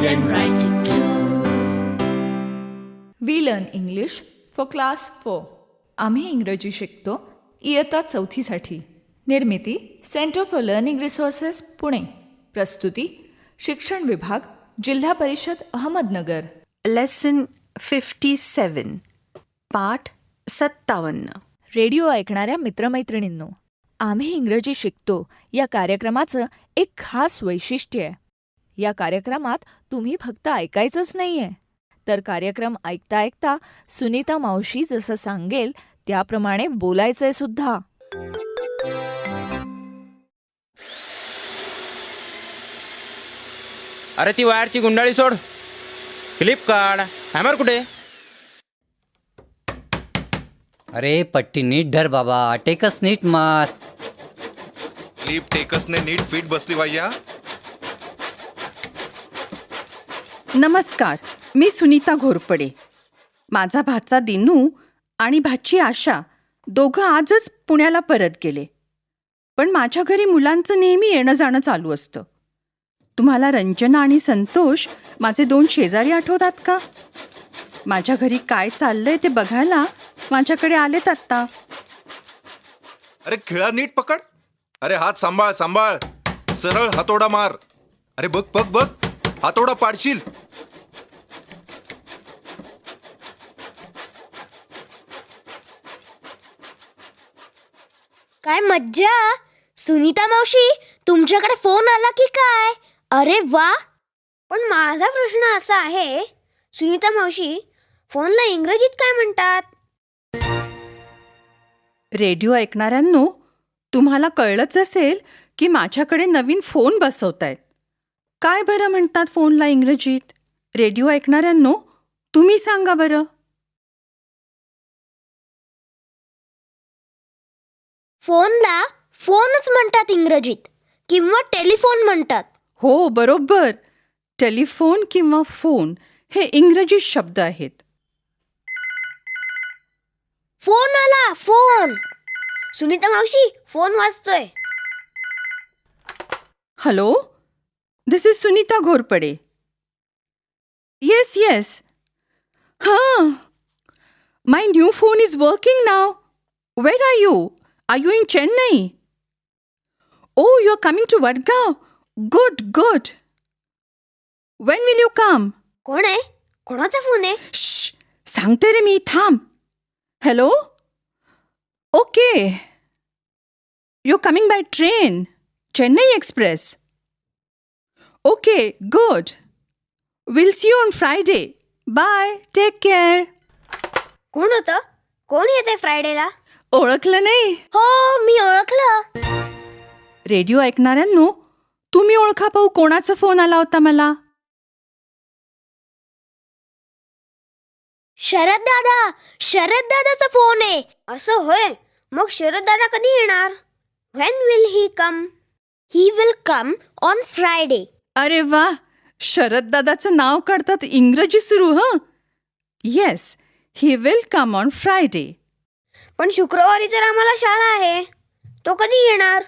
read and write it too. We learn English for class four आम्ही इंग्रजी शिकतो इयत्ता चौथीसाठी. निर्मिती centre for learning resources Pune. प्रस्तुती शिक्षण विभाग जिल्हा परिषद अहमदनगर. लेसन फिफ्टी सेवन पाठ सत्तावन्न. रेडिओ ऐकणाऱ्या मित्रमैत्रिणींनो आम्ही इंग्रजी शिकतो. या कार्यक्रमाचं एक खास वैशिष्ट्य आहे. या कार्यक्रमात तुम्ही फक्त ऐकायचंच नाहीये. तर कार्यक्रम ऐकता ऐकता सुनीता मावशी जसं सांगेल त्याप्रमाणे बोलायचंय सुद्धा. अरे ती वायरची गुंडाळी सोड. क्लिप काढ हॅमर कुठे? अरे पट्टी नीट धर बाबा. टेकस नीट मार. क्लिप टेकसने नीट फिट बसली पाहिजे हा नमस्कार मी सुनीता घोरपडे. माझा भाचा दिनू आणि भाची आशा दोघं आजच पुण्याला परत गेले. पण माझ्या घरी मुलांचं नेहमी येणं जाणं चालू असतं. तुम्हाला रंजना आणि संतोष माझे दोन शेजारी आठवतात का? माझ्या घरी काय चाललंय ते बघायला माझ्याकडे आलेत आत्ता. अरे खिळा नीट पकड. अरे हात सांभाळ सांभाळ. सरळ हातोडा मार. अरे बघ बघ बघ. हातोडा पाडशील. काय मज्जा? सुनीता मावशी तुमच्याकडे फोन आला की काय? अरे वा! पण माझा प्रश्न असा आहे सुनीता मावशी फोनला इंग्रजीत काय म्हणतात? रेडिओ ऐकणाऱ्यांनो तुम्हाला कळलंच असेल की माझ्याकडे नवीन फोन बसवतायत. काय बरं म्हणतात फोनला इंग्रजीत? रेडिओ ऐकणाऱ्यांनो तुम्ही सांगा बरं. फोनला फोनच म्हणतात इंग्रजीत किंवा टेलिफोन म्हणतात. हो बरोबर. टेलिफोन किंवा फोन हे इंग्रजी शब्द आहेत. फोन आला फोन. सुनीता मावशी phone वाजतोय. Hello? This is Sunita Ghorpade. Yes yes हां my new phone is working now where are you are you in Chennai oh you are coming to Vadgaon good good when will you come कोण आहे? कोणाचा phone आहे? श्श, सांगते रे मी. थांब. Hello okay you coming by train Chennai express okay good will see you on Friday bye take care कोण होतं? कोण येते फ्रायडेला ओळखलं नाही. हो मी ओळखलं. रेडिओ ऐकणाऱ्यांनो तुम्ही ओळखा पाहू कोणाचा फोन आला होता मला? शरद दादा शरद दादाचा फोन आहे. असं होय मग शरद दादा कधी येणार? When will he come he will come on Friday अरे वा शरद दादाचं नाव काढतात इंग्रजी सुरू हं? Yes he will come on Friday पण शुक्रवारी तर आम्हाला शाळा आहे. तो कधी येणार?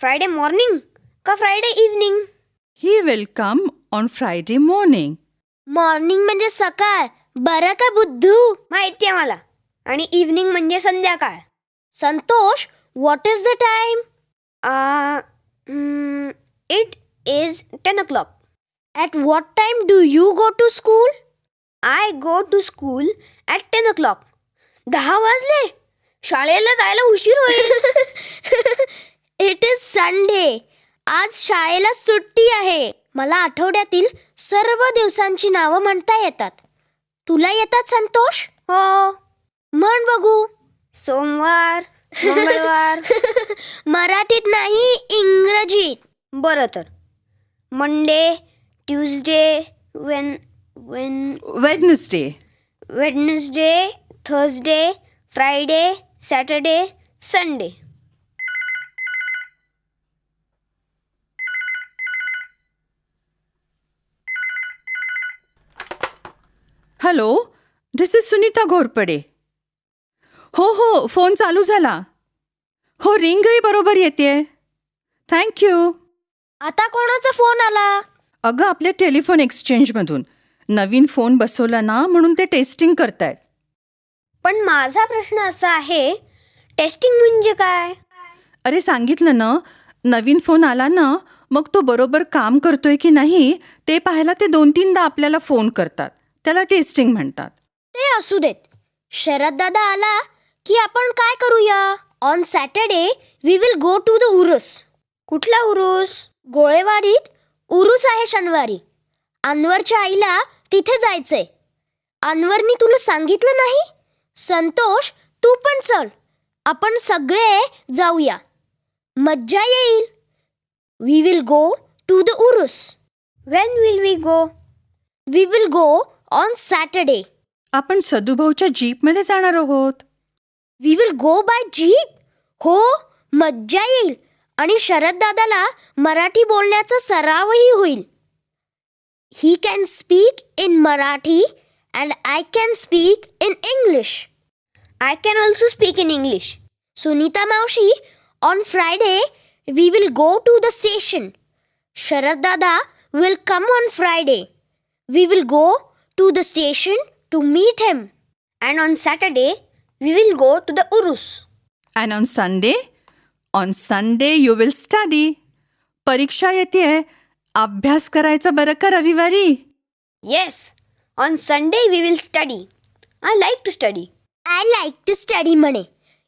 फ्रायडे मॉर्निंग का Friday evening he will come on Friday morning morning म्हणजे सकाळ. बरं का बुद्धू? माहिती आहे मला. आणि इव्हनिंग म्हणजे संध्याकाळ. Santosh what is the time it is ten o'clock at what time do you go to school I go to school at ten o'clock दहा वाजले. शाळेला जायला उशीर होईल. इट इज संडे आज शाळेला सुट्टी आहे. मला आठवड्यातील सर्व दिवसांची नावं म्हणता येतात. तुला येतात संतोष? हो. म्हण बघू. सोमवार मंगळवार. मराठीत नाही इंग्रजीत. बरं तर. Monday Tuesday when when Wednesday Wednesday Thursday Friday Saturday Sunday. Hello this is Sunita Ghorpade. हो हो फोन चालू झाला. हो रिंगही बरोबर येते. थँक्यू आता कोणाचा फोन आला? अगं आपल्या टेलिफोन एक्सचेंजमधून. नवीन फोन बसवला ना म्हणून ते टेस्टिंग करतायत. पण माझा प्रश्न असा आहे टेस्टिंग म्हणजे काय? अरे सांगितलं ना नवीन फोन आला ना मग तो बरोबर काम करतोय की नाही ते पाहायला ते दोन तीनदा आपल्याला फोन करतात. त्याला टेस्टिंग म्हणतात. ते असू देत. शरद दादा आला की आपण काय करूया? On Saturday we will go to the Urus कुठला उरुस गोळेवाडीत? उरुस आहे शनिवारी. अनवरच्या आईला तिथे जायचंय. अनवरनी तुला सांगितलं नाही? संतोष तू पण चल. आपण सगळे जाऊया. मज्जा येईल. We will go to the Urus when will we go we will go on Saturday आपण सदुभाऊच्या जीपमध्ये जाणार आहोत. We will go by jeep हो मज्जा येईल. आणि शरद दादाला मराठी बोलण्याचा सरावही होईल. He can speak in Marathi and I can speak in English I can also speak in English Sunita मावशी on Friday we will go to the station Sharad दादा will come on Friday we will go to the station to meet him and on Saturday we will go to the urus and on Sunday on Sunday you will study परीक्षा येते अभ्यास करायचा बरं का रविवारी yes on sunday we will study i like to study I like to study म्हणे.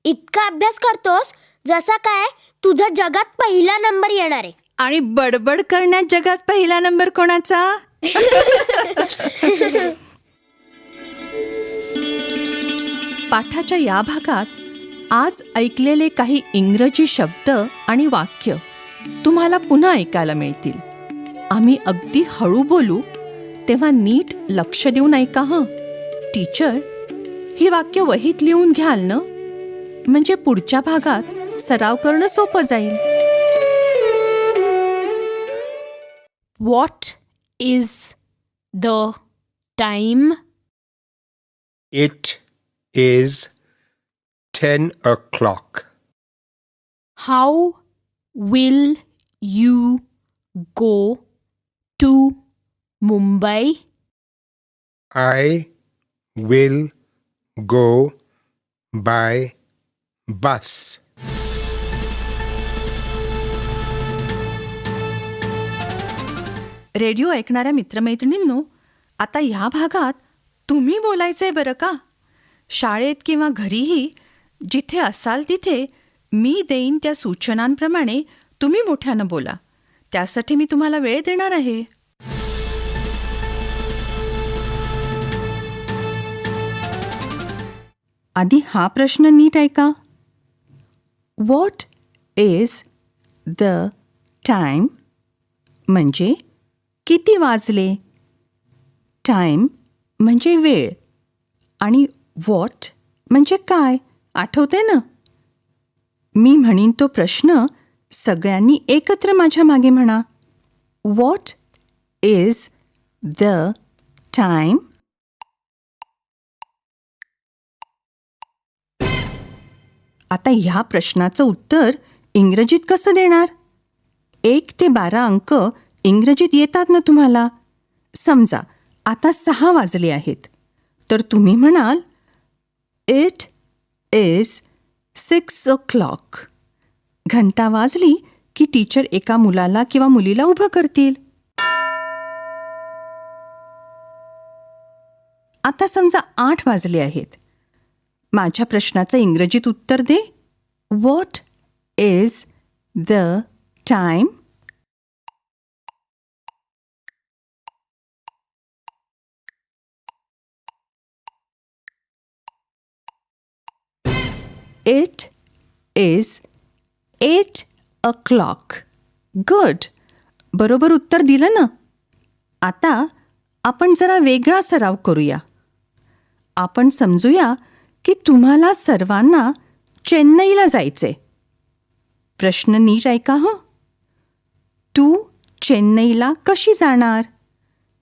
इतका अभ्यास करतोस जसा काय तुझा जगात पहिला नंबर येणार आहे. आणि बडबड करण्यात जगात पहिला नंबर कोणाचा? पाठाच्या या भागात आज ऐकलेले काही इंग्रजी शब्द आणि वाक्य तुम्हाला पुन्हा ऐकायला मिळतील. आम्ही अगदी हळू बोलू तेव्हा नीट लक्ष देऊन ऐका हं? टीचर ही वाक्य वहीत लिहून घ्याल ना? म्हणजे पुढच्या भागात सराव करणं सोपं जाईल. What is the time it is ten o'clock how will you go to Mumbai I will go by bus. Radio ऐकणाऱ्या मित्रमैत्रिणींनो आता ह्या भागात तुम्ही बोलायचंय बरं का? शाळेत किंवा घरीही जिथे असाल तिथे मी देईन त्या सूचनांप्रमाणे तुम्ही मोठ्यानं बोला. त्यासाठी मी तुम्हाला वेळ देणार आहे. आधी हा प्रश्न नीट ऐका. वॉट इज द टाईम म्हणजे किती वाजले? टाईम म्हणजे वेळ. आणि वॉट म्हणजे काय? आठवते ना? मी म्हणीन तो प्रश्न सगळ्यांनी एकत्र माझ्या मागे म्हणा. वॉट इज द टाईम आता ह्या प्रश्नाचं उत्तर इंग्रजीत कसं देणार? एक ते बारा अंक इंग्रजीत येतात ना तुम्हाला? समजा आता सहा वाजले आहेत. तर तुम्ही म्हणाल it is six o'clock घंटा वाजली की टीचर एका मुलाला किंवा मुलीला उभं करतील. आता समजा आठ वाजले आहेत. माझ्या प्रश्नाचं इंग्रजीत उत्तर दे. What is the time it is eight o'clock good बरोबर उत्तर दिलं ना? आता आपण जरा वेगळा सराव करूया. आपण समजूया की तुम्हाला सर्वांना चेन्नईला जायचे प्रश्न नीट ऐका हं. तू चेन्नईला कशी जाणार?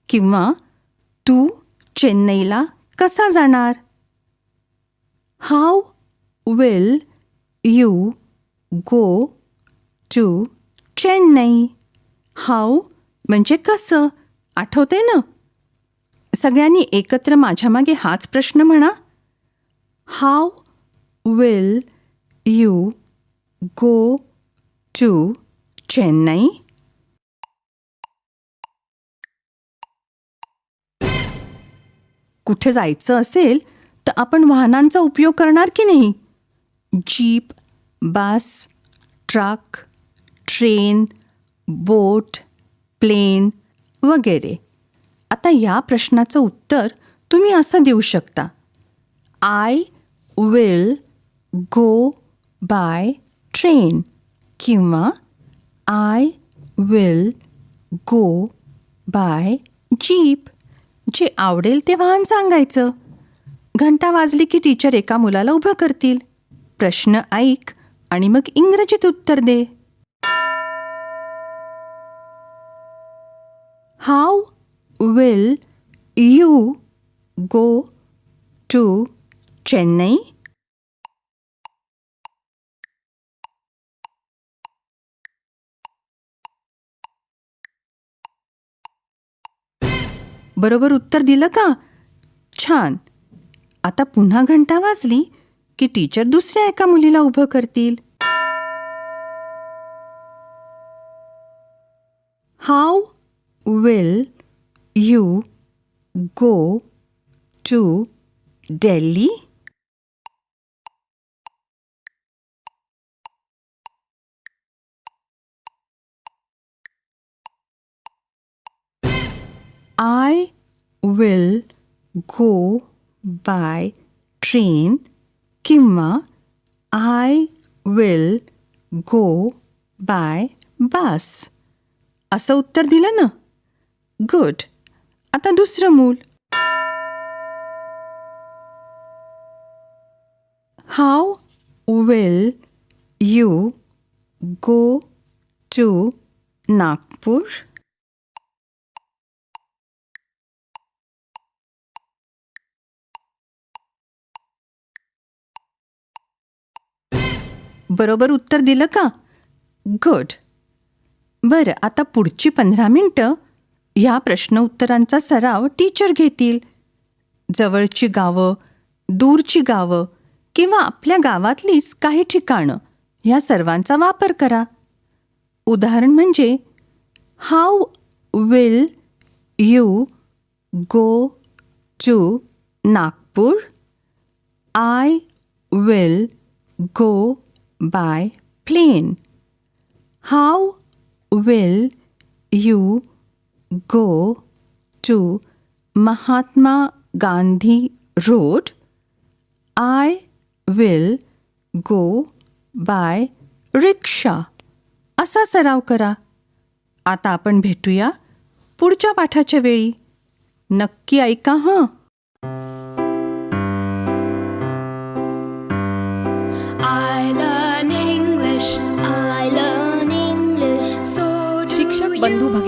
किंवा तू चेन्नईला कसा जाणार? How will you go to Chennai how म्हणजे कसं? आठवते ना? सगळ्यांनी एकत्र माझ्या मागे हाच प्रश्न म्हणा. How will you go to Chennai कुठे जायचं असेल तर आपण वाहनांचा उपयोग करणार की नाही? Jeep bus truck train boat plane वगैरे. आता या प्रश्नाचं उत्तर तुम्ही असं देऊ शकता. I will go by train किंवा I will go by jeep जे आवडेल ते वाहन सांगायचं. घंटा वाजली की टीचर एका मुलाला उभं करतील. प्रश्न ऐक आणि मग इंग्रजीत उत्तर दे. How will you go to Chennai बरोबर उत्तर दिलं का? छान. आता पुन्हा घंटा वाजली की टीचर दुसऱ्या एका मुलीला उभं करतील. How will you go to Delhi I will go by train किंवा I will go by bus असं उत्तर दिलं ना गुड आता दुसरं मूल how will you go to Nagpur बरोबर उत्तर दिलं का? गुड बरं आता पुढची पंधरा मिनटं. ह्या प्रश्न उत्तरांचा सराव टीचर घेतील. जवळची गावं दूरची गावं किंवा आपल्या गावातलीच काही ठिकाणं ह्या सर्वांचा वापर करा. उदाहरण म्हणजे how will you go to Nagpur I will go by plane. How will you go to Mahatma Gandhi Road? I will go by rickshaw. असा सराव करा आता आपण भेटूया पुढच्या पाठाच्या वेळी नक्की ऐका हं बंधू भगिनी।